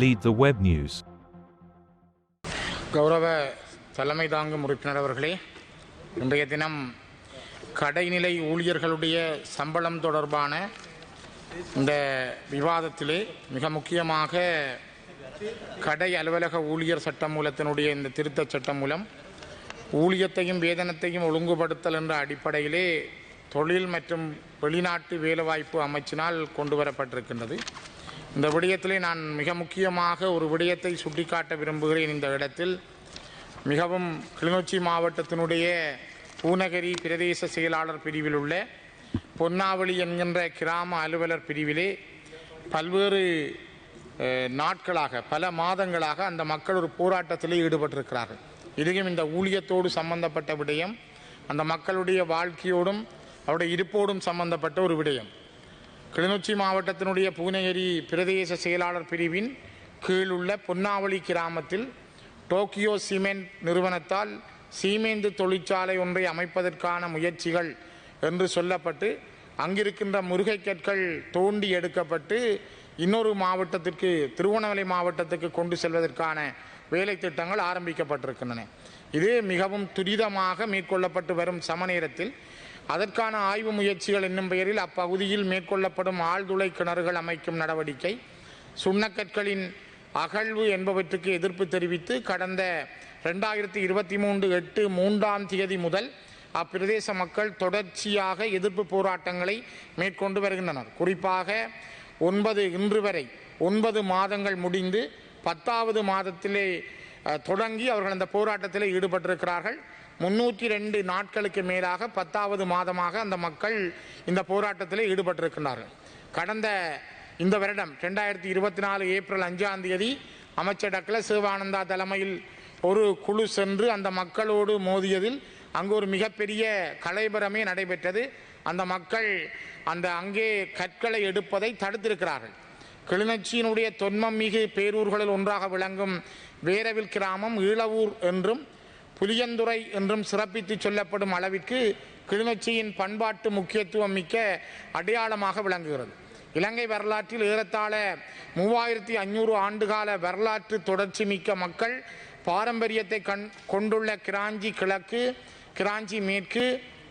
lead the web news. கௌரவ தலைமை தாங்கும் உறுப்பினர் அவர்களே இன்றைய தினம் கடைநிலை ஊழியர்களுடைய சம்பளம் தொடர்பான இந்த விவாதத்திலே மிக முக்கியமாக கடை அலுவலக ஊழியர் சட்டமூலத்தினுடைய இந்த திருத்தச் சட்டம் மூலம் ஊழியத்தையும் வேதனத்தையும் ஒழுங்குபடுத்தல் என்ற அடிப்படையிலே தொழில் மற்றும் வெளிநாட்டு வேலைவாய்ப்பு அமைச்சினால் கொண்டு வரப்பட்டிருக்கின்றது இந்த விடயத்திலே நான் மிக முக்கியமாக ஒரு விடயத்தை சுட்டிக்காட்ட விரும்புகிறேன் இந்த இடத்தில். மிகவும் கிளிநொச்சி மாவட்டத்தினுடைய பூநகரி பிரதேச செயலாளர் பிரிவில் உள்ள பொன்னாவளி என்கின்ற கிராம அலுவலர் பிரிவிலே பல்வேறு நாட்களாக பல மாதங்களாக அந்த மக்கள் ஒரு போராட்டத்திலே ஈடுபட்டிருக்கிறார்கள். இதையும் இந்த ஊழியத்தோடு சம்பந்தப்பட்ட விடயம் அந்த மக்களுடைய வாழ்க்கையோடும் அவருடைய இருப்போடும் சம்பந்தப்பட்ட ஒரு விடயம். கிளிநொச்சி மாவட்டத்தினுடைய பூநகரி பிரதேச செயலாளர் பிரிவின் கீழ் உள்ள பொன்னாவளி கிராமத்தில் டோக்கியோ சிமெண்ட் நிறுவனத்தால் சீமேந்து தொழிற்சாலை ஒன்றை அமைப்பதற்கான முயற்சிகள் என்று சொல்லப்பட்டு அங்கிருக்கின்ற முருகை கற்கள் தோண்டி எடுக்கப்பட்டு இன்னொரு மாவட்டத்திற்கு திருவண்ணாமலை மாவட்டத்துக்கு கொண்டு செல்வதற்கான வேலை திட்டங்கள் ஆரம்பிக்கப்பட்டிருக்கின்றன. இது மிகவும் துரிதமாக மேற்கொள்ளப்பட்டு வரும் சமநேரத்தில் அதற்கான ஆய்வு முயற்சிகள் என்னும் பெயரில் அப்பகுதியில் மேற்கொள்ளப்படும் ஆழ்துளை கிணறுகள் அமைக்கும் நடவடிக்கை சுண்ணக்கற்களின் அகழ்வு என்பவற்றுக்கு எதிர்ப்பு தெரிவித்து கடந்த ரெண்டாயிரத்தி இருபத்தி மூன்று எட்டு மூன்றாம் தேதி முதல் அப்பிரதேச மக்கள் தொடர்ச்சியாக எதிர்ப்பு போராட்டங்களை மேற்கொண்டு வருகின்றனர். குறிப்பாக ஒன்பது இன்று வரை ஒன்பது மாதங்கள் முடிந்து பத்தாவது மாதத்திலே தொடங்கி அவர்கள் அந்த போராட்டத்தில் ஈடுபட்டிருக்கிறார்கள். முன்னூற்றி ரெண்டு நாட்களுக்கு மேலாக பத்தாவது மாதமாக அந்த மக்கள் இந்த போராட்டத்தில் ஈடுபட்டிருக்கின்றார்கள். கடந்த இந்த வருடம் ரெண்டாயிரத்தி இருபத்தி நாலு ஏப்ரல் அஞ்சாம் தேதி அமைச்சர் டக்ளஸ் சிவானந்தா தலைமையில் ஒரு குழு சென்று அந்த மக்களோடு மோதியதில் அங்கு ஒரு மிகப்பெரிய கலைபரமே நடைபெற்றது. அந்த மக்கள் அந்த அங்கே கற்களை எடுப்பதை தடுத்திருக்கிறார்கள். கிளிநொச்சியினுடைய தொன்மம் மிகு பேரூர்களில் ஒன்றாக விளங்கும் வேரவில் கிராமம் ஈழவூர் என்றும் புளியந்துறை என்றும் சிறப்பித்து சொல்லப்படும் அளவிற்கு கிளிநொச்சியின் பண்பாட்டு முக்கியத்துவம் மிக்க அடையாளமாக விளங்குகிறது. இலங்கை வரலாற்றில் ஏறத்தாழ மூவாயிரத்தி ஐநூறு ஆண்டுகால வரலாற்று தொடர்ச்சி மிக்க மக்கள் பாரம்பரியத்தை கண் கொண்டுள்ள கிராஞ்சி கிழக்கு கிராஞ்சி மேற்கு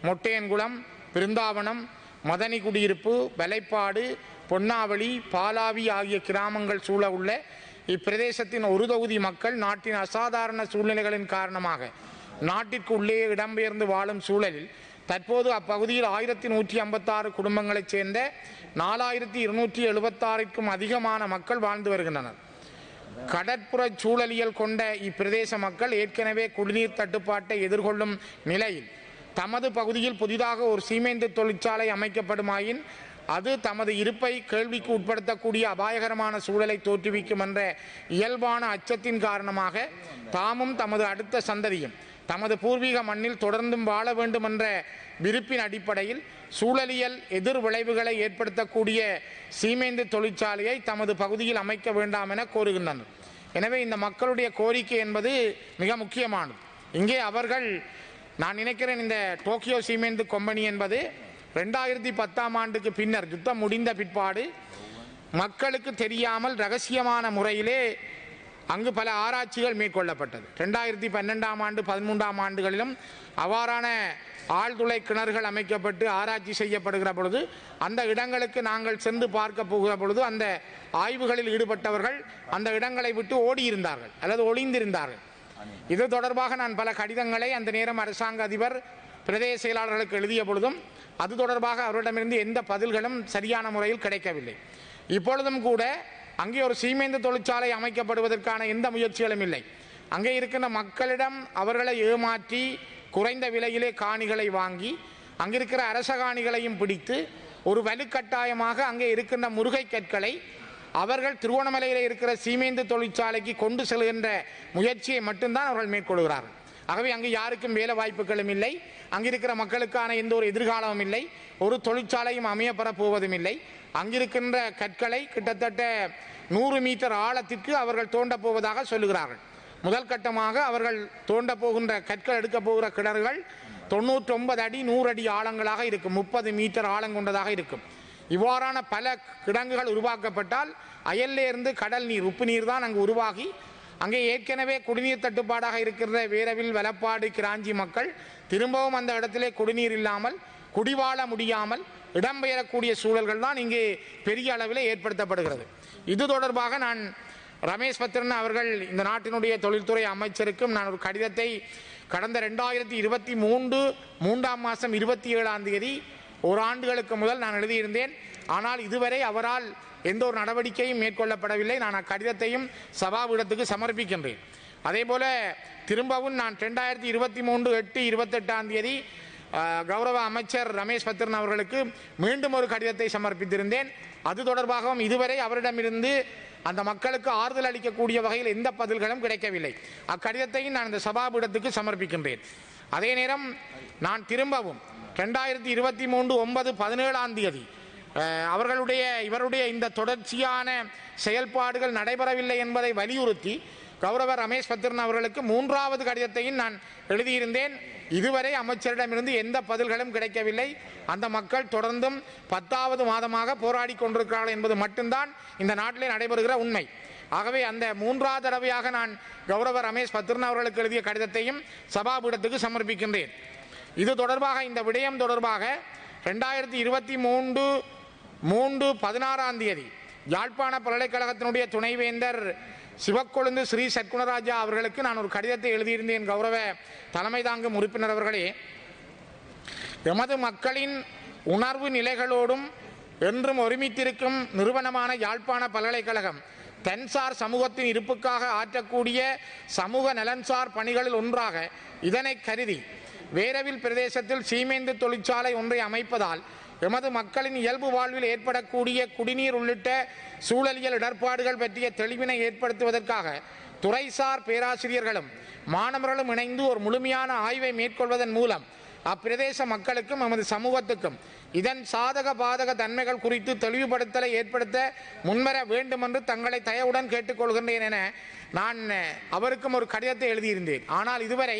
மொட்டையன்குளம் பிருந்தாவனம் மதனி குடியிருப்பு வலைப்பாடு பொன்னாவளி பாலாவி ஆகிய கிராமங்கள் சூழ உள்ள இப்பிரதேசத்தின் ஒரு தொகுதி மக்கள் நாட்டின் அசாதாரண சூழ்நிலைகளின் காரணமாக நாட்டிற்கு உள்ளே இடம்பெயர்ந்து வாழும் சூழலில் தற்போது அப்பகுதியில் ஆயிரத்தி நூற்றி ஐம்பத்தாறு குடும்பங்களைச் சேர்ந்த நாலாயிரத்தி இருநூற்றி எழுபத்தாறுக்கும் அதிகமான மக்கள் வாழ்ந்து வருகின்றனர். கடற்புற சூழலியல் கொண்ட இப்பிரதேச மக்கள் ஏற்கனவே குடிநீர் தட்டுப்பாட்டை எதிர்கொள்ளும் நிலையில் தமது பகுதியில் புதிதாக ஒரு சீமெந்து தொழிற்சாலை அமைக்கப்படுமாயின் அது தமது இருப்பை கேள்விக்கு உட்படுத்தக்கூடிய அபாயகரமான சூழலை தோற்றுவிக்கும் என்ற இயல்பான அச்சத்தின் காரணமாக தாமும் தமது அடுத்த சந்ததியும் தமது பூர்வீக மண்ணில் தொடர்ந்தும் வாழ வேண்டும் என்ற விருப்பின் அடிப்படையில் சூழலியல் எதிர் விளைவுகளை ஏற்படுத்தக்கூடிய சீமேந்து தொழிற்சாலையை தமது பகுதியில் அமைக்க வேண்டாம் என கோருகின்றனர். எனவே இந்த மக்களுடைய கோரிக்கை என்பது மிக முக்கியமானது. இங்கே அவர்கள் நான் நினைக்கிறேன் இந்த டோக்கியோ சீமெண்ட் கம்பெனி என்பது ரெண்டாயிரத்தி பத்தாம் ஆண்டுக்கு பின்னர் யுத்தம் முடிந்த பிற்பாடு மக்களுக்கு தெரியாமல் ரகசியமான முறையிலே அங்கு பல ஆராய்ச்சிகள் மேற்கொள்ளப்பட்டது. ரெண்டாயிரத்தி பன்னெண்டாம் ஆண்டு பதிமூன்றாம் ஆண்டுகளிலும் அவ்வாறான ஆழ்துளை கிணறுகள் அமைக்கப்பட்டு ஆராய்ச்சி செய்யப்படுகிற பொழுது அந்த இடங்களுக்கு நாங்கள் சென்று பார்க்க போகிற பொழுது அந்த ஆய்வுகளில் ஈடுபட்டவர்கள் அந்த இடங்களை விட்டு ஓடியிருந்தார்கள் அல்லது ஒளிந்திருந்தார்கள். இது தொடர்பாக நான் பல கடிதங்களை அந்த நேரம் அரசாங்க அதிபர் பிரதேச செயலாளர்களுக்கு எழுதிய பொழுதும் அது தொடர்பாக அவரிடமிருந்து எந்த பதில்களும் சரியான முறையில் கிடைக்கவில்லை. இப்பொழுதும் கூட அங்கே ஒரு சீமேந்து தொழிற்சாலை அமைக்கப்படுவதற்கான எந்த முயற்சிகளும் இல்லை. அங்கே இருக்கின்ற மக்களிடம் அவர்களை ஏமாற்றி குறைந்த விலையிலே காணிகளை வாங்கி அங்கிருக்கிற அரச காணிகளையும் பிடித்து ஒரு வலுக்கட்டாயமாக அங்கே இருக்கின்ற முருகை கற்களை அவர்கள் திருவோணமலையில் இருக்கிற சீமேந்து தொழிற்சாலைக்கு கொண்டு செல்கின்ற முயற்சியை மட்டும்தான் அவர்கள் மேற்கொள்கிறார்கள். ஆகவே அங்கு யாருக்கும் வேலை வாய்ப்புகளும் இல்லை. அங்கிருக்கிற மக்களுக்கான எந்த ஒரு எதிர்காலமும் இல்லை. ஒரு தொழிற்சாலையும் அமையப்பெற போவதும் இல்லை. அங்கிருக்கின்ற கற்களை கிட்டத்தட்ட நூறு மீட்டர் ஆழத்திற்கு அவர்கள் தோண்டப் போவதாக சொல்லுகிறார்கள். முதல் கட்டமாக அவர்கள் தோண்ட போகின்ற கற்கள் எடுக்க போகிற கிணறுகள் தொண்ணூற்றொன்பது அடி நூறு அடி ஆழங்களாக இருக்கும். முப்பது மீட்டர் ஆழம் கொண்டதாக இருக்கும். இவ்வாறான பல கிடங்குகள் உருவாக்கப்பட்டால் அயல்லேருந்து கடல் நீர் உப்பு நீர் தான் அங்கு உருவாகி அங்கே ஏற்கனவே குடிநீர் தட்டுப்பாடாக இருக்கிற வீரவில் வலப்பாடு கிராஞ்சி மக்கள் திரும்பவும் அந்த இடத்திலே குடிநீர் இல்லாமல் குடிவாழ முடியாமல் இடம்பெயரக்கூடிய சூழல்கள் தான் இங்கே பெரிய அளவில் ஏற்படுத்தப்படுகிறது. இது தொடர்பாக நான் ரமேஷ் பத்ரன் அவர்கள் இந்த நாட்டினுடைய தொழில்துறை அமைச்சருக்கும் நான் ஒரு கடிதத்தை கடந்த ரெண்டாயிரத்தி இருபத்தி மூன்று மூன்றாம் மாதம் இருபத்தி ஏழாம் தேதி ஒரு ஆண்டுகளுக்கு முதல் நான் எழுதியிருந்தேன். ஆனால் இதுவரை அவரால் எந்த ஒரு நடவடிக்கையும் மேற்கொள்ளப்படவில்லை. நான் அக்கடிதத்தையும் சபாபீடத்துக்கு சமர்ப்பிக்கின்றேன். அதே போல திரும்பவும் நான் ரெண்டாயிரத்தி இருபத்தி மூன்று எட்டு இருபத்தெட்டாம் தேதி கௌரவ அமைச்சர் ரமேஷ் பத்ரன் அவர்களுக்கு மீண்டும் ஒரு கடிதத்தை சமர்ப்பித்திருந்தேன். அது தொடர்பாகவும் இதுவரை அவரிடமிருந்து அந்த மக்களுக்கு ஆறுதல் அளிக்கக்கூடிய வகையில் எந்த பதில்களும் கிடைக்கவில்லை. அக்கடிதத்தையும் நான் இந்த சபாபீடத்துக்கு சமர்ப்பிக்கின்றேன். அதே நேரம் நான் திரும்பவும் ரெண்டாயிரத்தி இருபத்தி மூன்று ஒன்பது பதினேழாம் தேதி அவர்களுடைய இவருடைய இந்த தொடர்ச்சியான செயல்பாடுகள் நடைபெறவில்லை என்பதை வலியுறுத்தி கௌரவ ரமேஷ் பத்ரன் அவர்களுக்கு மூன்றாவது கடிதத்தையும் நான் எழுதியிருந்தேன். இதுவரை அமைச்சரிடமிருந்து எந்த பதில்களும் கிடைக்கவில்லை. அந்த மக்கள் தொடர்ந்தும் பத்தாவது மாதமாக போராடி கொண்டிருக்கிறார்கள் என்பது மட்டும்தான் இந்த நாட்டிலே நடைபெறுகிற உண்மை. ஆகவே அந்த மூன்றாவது தடவையாக நான் கௌரவ ரமேஷ் பத்ரன் அவர்களுக்கு எழுதிய கடிதத்தையும் சபாபீடத்துக்கு சமர்ப்பிக்கின்றேன். இது தொடர்பாக இந்த விடயம் தொடர்பாக ரெண்டாயிரத்தி இருபத்தி மூன்று மூன்று பதினாறாம் தேதி யாழ்ப்பாண பல்கலைக்கழகத்தினுடைய துணைவேந்தர் சிவக்கொழுந்து ஸ்ரீ சத்குணராஜா அவர்களுக்கு நான் ஒரு கடிதத்தை எழுதியிருந்தேன் கௌரவ தலைமை தாங்கும் உறுப்பினர் அவர்களே எமது மக்களின் உணர்வு நிலைகளோடும் என்றும் ஒருமித்திருக்கும் நிறுவனமான யாழ்ப்பாண பல்கலைக்கழகம் தென்சார் சமூகத்தின் இருப்புக்காக ஆற்றக்கூடிய சமூக நலன்சார் பணிகளில் ஒன்றாக இதனை கருதி வேரவில் பிரதேசத்தில் சீமேந்து தொழிற்சாலை ஒன்றை அமைப்பதால் எமது மக்களின் இயல்பு வாழ்வில் ஏற்படக்கூடிய குடிநீர் உள்ளிட்ட சூழலியல் இடர்பாடுகள் பற்றிய தெளிவினை ஏற்படுத்துவதற்காக துறைசார் பேராசிரியர்களும் மாணவர்களும் இணைந்து ஒரு முழுமையான ஆய்வை மேற்கொள்வதன் மூலம் அப்பிரதேச மக்களுக்கும் எமது சமூகத்துக்கும் இதன் சாதக பாதக தன்மைகள் குறித்து தெளிவுபடுத்தலை ஏற்படுத்த முன்வர வேண்டும் என்று தங்களை தயவுடன் கேட்டுக்கொள்கின்றேன் என நான் அவருக்கும் ஒரு கடிதத்தை எழுதியிருந்தேன். ஆனால் இதுவரை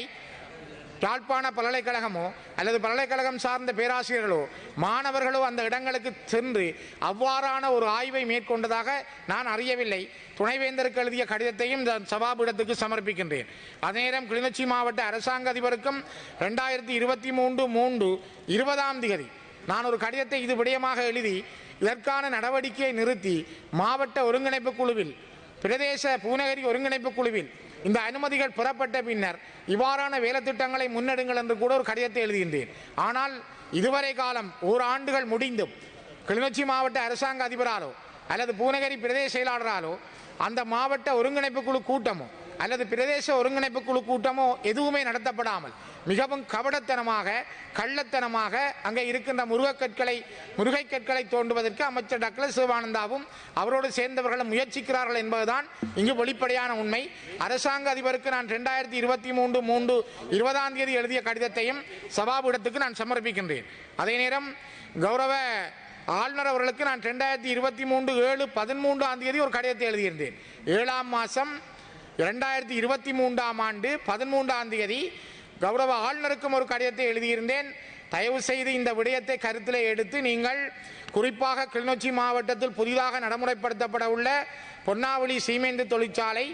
யாழ்ப்பாண பல்கலைக்கழகமோ அல்லது பல்கலைக்கழகம் சார்ந்த பேராசிரியர்களோ மாணவர்களோ அந்த இடங்களுக்கு சென்று அவ்வாறான ஒரு ஆய்வை மேற்கொண்டதாக நான் அறியவில்லை. துணைவேந்தருக்கு எழுதிய கடிதத்தையும் சபாபீடத்துக்கு சமர்ப்பிக்கின்றேன். அதேநேரம் கிளிநொச்சி மாவட்ட அரசாங்க அதிபருக்கும் ரெண்டாயிரத்தி இருபத்தி மூன்று மூன்று இருபதாம் தேதி நான் ஒரு கடிதத்தை இது விடயமாக எழுதி இதற்கான நடவடிக்கையை நிறுத்தி மாவட்ட ஒருங்கிணைப்பு குழுவில் பிரதேச பூநகரி ஒருங்கிணைப்பு குழுவில் இந்த அனுமதிகள் பெறப்பட்ட பின்னர் இவ்வாறான வேலைத்திட்டங்களை முன்னெடுங்கள் என்று கூட ஒரு கடிதத்தை எழுதுகின்றேன் ஆனால் இதுவரை காலம் ஓராண்டுகள் முடிந்தும் கிளிநொச்சி மாவட்ட அரசாங்க அதிபராலோ அல்லது பூநகரி பிரதேச செயலாளராலோ அந்த மாவட்ட ஒருங்கிணைப்பு குழு கூட்டமோ அல்லது பிரதேச ஒருங்கிணைப்பு குழு கூட்டமோ எதுவுமே நடத்தப்படாமல் மிகவும் கபடத்தனமாக கள்ளத்தனமாக அங்கே இருக்கின்ற முருகக்கற்களை முருகைக்கற்களை தோண்டுவதற்கு அமைச்சர் டாக்டர் சிவானந்தாவும் அவரோடு சேர்ந்தவர்களும் முயற்சிக்கிறார்கள் என்பதுதான் இங்கு வெளிப்படையான உண்மை. அரசாங்க அதிபருக்கு நான் ரெண்டாயிரத்தி இருபத்தி மூன்று மூன்று இருபதாம் தேதி எழுதிய கடிதத்தையும் சபாபீடத்துக்கு நான் சமர்ப்பிக்கின்றேன். அதே நேரம் கௌரவ ஆளுநர் அவர்களுக்கு நான் ரெண்டாயிரத்தி இருபத்தி மூன்று ஏழு பதிமூன்றாம் தேதி ஒரு கடிதத்தை எழுதியிருந்தேன். ஏழாம் மாதம் இரண்டாயிரத்தி இருபத்தி மூன்றாம் ஆண்டு பதிமூன்றாம் தேதி கௌரவ ஆளுநருக்கும் ஒரு கடிதத்தை எழுதியிருந்தேன். தயவு செய்து இந்த விடயத்தை கருத்தில் எடுத்து நீங்கள் குறிப்பாக கிளிநொச்சி மாவட்டத்தில் புதிதாக நடைமுறைப்படுத்தப்பட உள்ள பொன்னாவளி சீமெந்து தொழிற்சாலை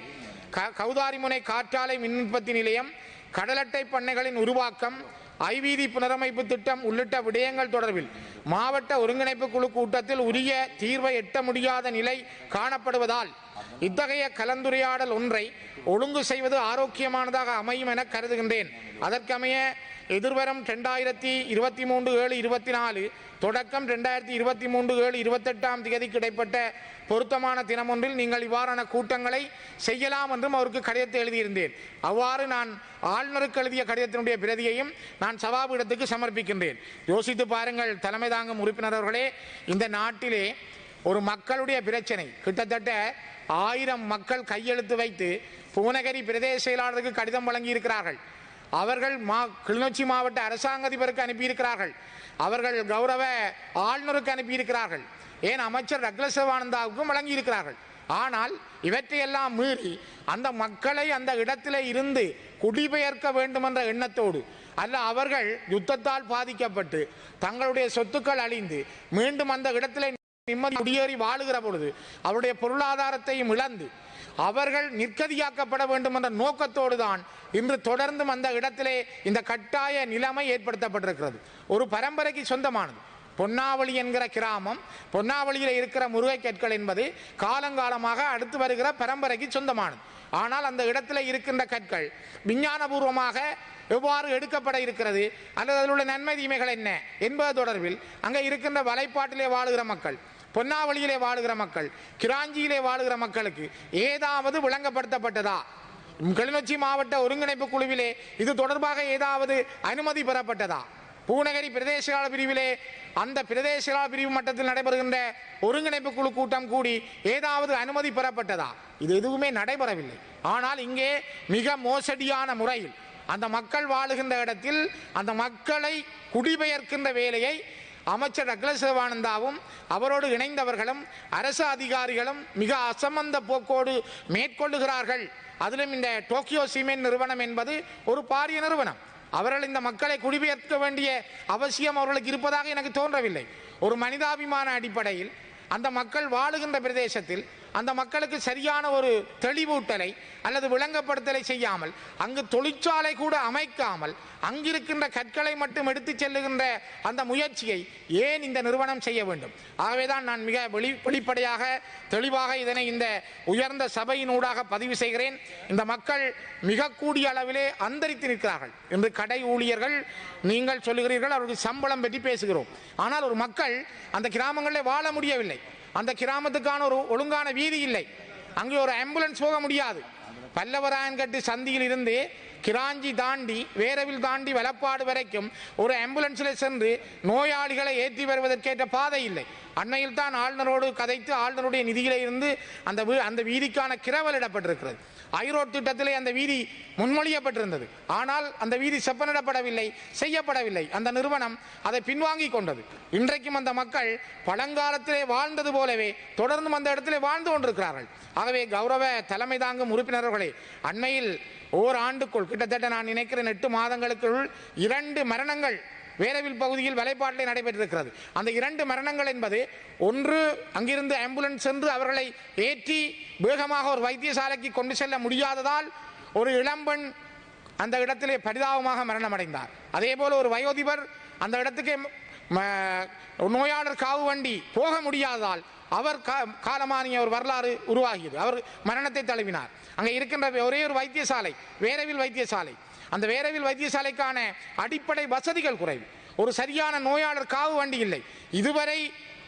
க கௌதாரிமுனை காற்றாலை மின் உற்பத்தி நிலையம் கடலட்டை பண்ணைகளின் உருவாக்கம் ஐவீதி புனரமைப்பு திட்டம் உள்ளிட்ட விடயங்கள் தொடர்பில் மாவட்ட ஒருங்கிணைப்பு குழு கூட்டத்தில் உரிய தீர்வை எட்ட முடியாத நிலை காணப்படுவதால் இத்தகைய கலந்துரையாடல் ஒன்றை ஒழுங்கு செய்வது ஆரோக்கியமானதாக அமையும் என கருதுகின்றேன். அதற்கமைய எதிர்வரும் ரெண்டாயிரத்தி இருபத்தி மூன்று ஏழு இருபத்தி நாலு தொடக்கம் ரெண்டாயிரத்தி இருபத்தி மூன்று ஏழு இருபத்தெட்டாம் தேதிக்கு இடைப்பட்ட பொருத்தமான தினமொன்றில் நீங்கள் இவ்வாறான கூட்டங்களை செய்யலாம் என்றும் அவருக்கு கடிதத்தை எழுதியிருந்தேன். அவ்வாறு நான் ஆளுநருக்கு எழுதிய கடிதத்தினுடைய பிரதியையும் நான் சபாபீடத்துக்கு சமர்ப்பிக்கின்றேன். யோசித்து பாருங்கள் தலைமை தாங்கும் உறுப்பினர் அவர்களே இந்த நாட்டிலே ஒரு மக்களுடைய பிரச்சனை. கிட்டத்தட்ட ஆயிரம் மக்கள் கையெழுத்து வைத்து பூநகரி பிரதேச செயலாளருக்கு கடிதம் வழங்கி இருக்கிறார்கள் அவர்கள் மா கிளிநொச்சி மாவட்ட அரசாங்க அதிபருக்கு அனுப்பியிருக்கிறார்கள். அவர்கள் கௌரவ ஆளுநருக்கு அனுப்பியிருக்கிறார்கள். ஏன் அமைச்சர் ரக்லசவானந்தாவுக்கும் வழங்கியிருக்கிறார்கள். ஆனால் இவற்றையெல்லாம் மீறி அந்த மக்களை அந்த இடத்திலே இருந்து குடிபெயர்க்க வேண்டுமென்ற எண்ணத்தோடு அல்ல அவர்கள் யுத்தத்தால் பாதிக்கப்பட்டு தங்களுடைய சொத்துக்கள் அழிந்து மீண்டும் அந்த இடத்திலே நிம்மதி குடியேறி வாழுகிற பொழுது அவருடைய பொருளாதாரத்தையும் இழந்து அவர்கள் நிற்கதியாக்கப்பட வேண்டும் என்ற நோக்கத்தோடு தான் இன்று தொடர்ந்தும் அந்த இடத்திலே இந்த கட்டாய நிலைமை ஏற்படுத்தப்பட்டிருக்கிறது. ஒரு பரம்பரைக்கு சொந்தமானது. பொன்னாவளி என்கிற கிராமம் பொன்னாவளியில் இருக்கிற முருகை கற்கள் என்பது காலங்காலமாக அடுத்து வருகிற பரம்பரைக்கு சொந்தமானது. ஆனால் அந்த இடத்துல இருக்கின்ற கற்கள் விஞ்ஞானபூர்வமாக எவ்வாறு எடுக்கப்பட இருக்கிறது அல்லது அதில் உள்ள நன்மை தீமைகள் என்ன என்பது தொடர்பில் அங்கே இருக்கின்ற வலைப்பாட்டிலே வாழுகிற மக்கள் பொன்னாவளியிலே வாழுகிற மக்கள் கிராஞ்சியிலே வாழுகிற மக்களுக்கு ஏதாவது விளங்கப்படுத்தப்பட்டதா? கிளிநொச்சி மாவட்ட ஒருங்கிணைப்பு குழுவிலே இது தொடர்பாக ஏதாவது அனுமதி பெறப்பட்டதா? பூநகரி பிரதேசகால பிரிவிலே அந்த பிரதேசகால பிரிவு மட்டத்தில் நடைபெறுகின்ற ஒருங்கிணைப்பு குழு கூட்டம் கூடி ஏதாவது அனுமதி பெறப்பட்டதா? இது எதுவுமே நடைபெறவில்லை. ஆனால் இங்கே மிக மோசடியான முறையில் அந்த மக்கள் வாழுகின்ற இடத்தில் அந்த மக்களை குடிபெயர்க்கின்ற வேலையை அமைச்சர் டக்ளஸ் சிவானந்தாவும் அவரோடு இணைந்தவர்களும் அரசு அதிகாரிகளும் மிக அசம்பந்த போக்கோடு மேற்கொள்ளுகிறார்கள். அதிலும் இந்த டோக்கியோ சிமெண்ட் நிறுவனம் என்பது ஒரு பாரிய நிறுவனம். அவர்கள் இந்த மக்களை குடிபெயர்க்க வேண்டிய அவசியம் அவர்களுக்கு இருப்பதாக எனக்கு தோன்றவில்லை. ஒரு மனிதாபிமான அடிப்படையில் அந்த மக்கள் வாழுகின்ற பிரதேசத்தில் அந்த மக்களுக்கு சரியான ஒரு தெளிவூட்டலை அல்லது விளங்கப்படுத்தலை செய்யாமல் அங்கு தொழிற்சாலை கூட அமைக்காமல் அங்கிருக்கின்ற கற்களை மட்டும் எடுத்து செல்லுகின்ற அந்த முயற்சியை ஏன் இந்த நிறுவனம் செய்ய வேண்டும்? ஆகவேதான் நான் மிக வெளி வெளிப்படையாக தெளிவாக இதனை இந்த உயர்ந்த சபையினூடாக பதிவு செய்கிறேன். இந்த மக்கள் மிக கூடிய அளவிலே அந்தரித்து நிற்கிறார்கள் இன்று கடை ஊழியர்கள் நீங்கள் சொல்லுகிறீர்கள் அவருக்கு சம்பளம் பற்றி பேசுகிறோம். ஆனால் ஒரு மக்கள் அந்த கிராமங்களில் வாழ முடியவில்லை. அந்த கிராமத்துக்கான ஒரு ஒழுங்கான வீதி இல்லை. அங்கே ஒரு ஆம்புலன்ஸ் போக முடியாது. பல்லவராயன்கட்டு சந்தியில் இருந்து கிராஞ்சி தாண்டி வேரவில் தாண்டி வலப்பாடு வரைக்கும் ஒரு ஆம்புலன்ஸில் சென்று நோயாளிகளை ஏற்றி வருவதற்கேற்ற பாதை இல்லை. அண்மையில் தான் ஆளுநரோடு கதைத்து ஆளுநருடைய நிதியிலே இருந்து அந்த வீ- அந்த வீதிக்கான கிரவல் இடப்பட்டிருக்கிறது. ஐரோட் திட்டத்திலே அந்த வீதி முன்மொழியப்பட்டிருந்தது. ஆனால் அந்த வீதி செப்பனிடப்படவில்லை செய்யப்படவில்லை. அந்த நிறுவனம் அதை பின்வாங்கி கொண்டது. இன்றைக்கும் அந்த மக்கள் பழங்காலத்திலே வாழ்ந்தது போலவே தொடர்ந்தும் அந்த இடத்திலே வாழ்ந்து கொண்டிருக்கிறார்கள். ஆகவே கௌரவ தலைமை தாங்கும் உறுப்பினர்களே அண்மையில் ஓர் ஆண்டுக்குள் கிட்டத்தட்ட நான் நினைக்கிறேன் எட்டு மாதங்களுக்குள் இரண்டு மரணங்கள் வேரவில் பகுதியில் வேலைப்பாட்டிலே நடைபெற்றிருக்கிறது. அந்த இரண்டு மரணங்கள் என்பது ஒன்று அங்கிருந்து ஆம்புலன்ஸ் சென்று அவர்களை ஏற்றி வேகமாக ஒரு வைத்தியசாலைக்கு கொண்டு செல்ல முடியாததால் ஒரு இளம்பெண் அந்த இடத்திலே பரிதாபமாக மரணமடைந்தார். அதே போல ஒரு வயோதிபர் அந்த இடத்துக்கு நோயாளர் காவு வண்டி போக முடியாததால் அவர் காலமானிய ஒரு வரலாறு உருவாகியது. அவர் மரணத்தை தழுவினார். அங்கே இருக்கின்ற ஒரே ஒரு வைத்தியசாலை வேரவில் வைத்தியசாலை. அந்த வேரவில் வைத்தியசாலைக்கான அடிப்படை வசதிகள் குறைவு. ஒரு சரியான நோயாளர் காவு வண்டி இல்லை. இதுவரை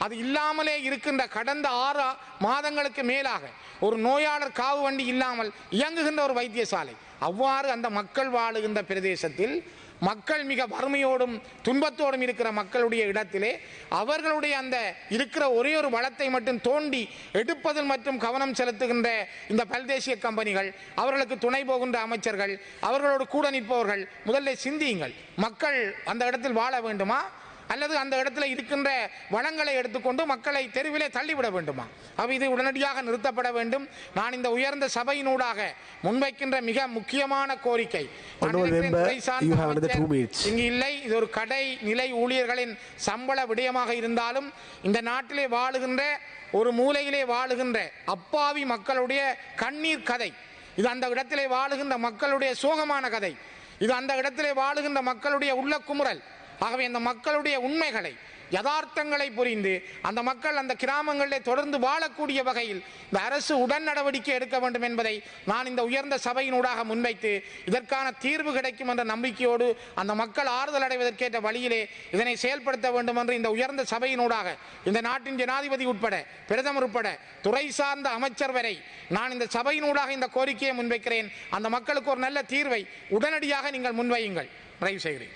அது இல்லாமலே இருக்கின்ற கடந்த ஆறு மாதங்களுக்கு மேலாக ஒரு நோயாளர் காவு வண்டி இல்லாமல் இயங்குகின்ற ஒரு வைத்தியசாலை. அவ்வாறு அந்த மக்கள் வாழுகின்ற பிரதேசத்தில் மக்கள் மிக வறுமையோடும் துன்பத்தோடும் இருக்கிற மக்களுடைய இடத்திலே அவர்களுடைய அந்த இருக்கிற ஒரே ஒரு வளத்தை மட்டும் தோண்டி எடுப்பதில் மட்டும் கவனம் செலுத்துகின்ற இந்த பல்தேசிய கம்பெனிகள் அவர்களுக்கு துணை போகின்ற அமைச்சர்கள் அவர்களோடு கூட நிற்பவர்கள் முதல்ல சிந்தியுங்கள். மக்கள் அந்த இடத்தில் வாழ வேண்டுமா? அல்லது அந்த இடத்துல இருக்கின்ற வளங்களை எடுத்துக்கொண்டு மக்களை தெருவிலே தள்ளிவிட வேண்டுமா? அப்ப இது உடனடியாக நிறுத்தப்பட வேண்டும். நான் இந்த உயர்ந்த சபையினூடாக முன்வைக்கின்ற மிக முக்கியமான கோரிக்கை. இங்கு இல்லை. இது ஒரு கடை நிலை ஊழியர்களின் சம்பள விடயமாக இருந்தாலும் இந்த நாட்டிலே வாழுகின்ற ஒரு மூலையிலே வாழுகின்ற அப்பாவி மக்களுடைய கண்ணீர் கதை. இது அந்த இடத்திலே வாழுகின்ற மக்களுடைய சோகமான கதை. இது அந்த இடத்திலே வாழுகின்ற மக்களுடைய உள்ள குமுறல் ஆகவே அந்த மக்களுடைய உண்மைகளை யதார்த்தங்களை புரிந்து அந்த மக்கள் அந்த கிராமங்களிலே தொடர்ந்து வாழக்கூடிய வகையில் இந்த அரசு உடன் நடவடிக்கை எடுக்க வேண்டும் என்பதை நான் இந்த உயர்ந்த சபையினூடாக முன்வைத்து இதற்கான தீர்வு கிடைக்கும் என்ற நம்பிக்கையோடு அந்த மக்கள் ஆறுதல் அடைவதற்கேற்ற வழியிலே இதனை செயல்படுத்த வேண்டும் என்று இந்த உயர்ந்த சபையினூடாக இந்த நாட்டின் ஜனாதிபதி உட்பட பிரதமர் உட்பட துறை சார்ந்த அமைச்சர் வரை நான் இந்த சபையினூடாக இந்த கோரிக்கையை முன்வைக்கிறேன். அந்த மக்களுக்கு ஒரு நல்ல தீர்வை உடனடியாக நீங்கள் முன்வையுங்கள். நிறைவு செய்கிறேன்.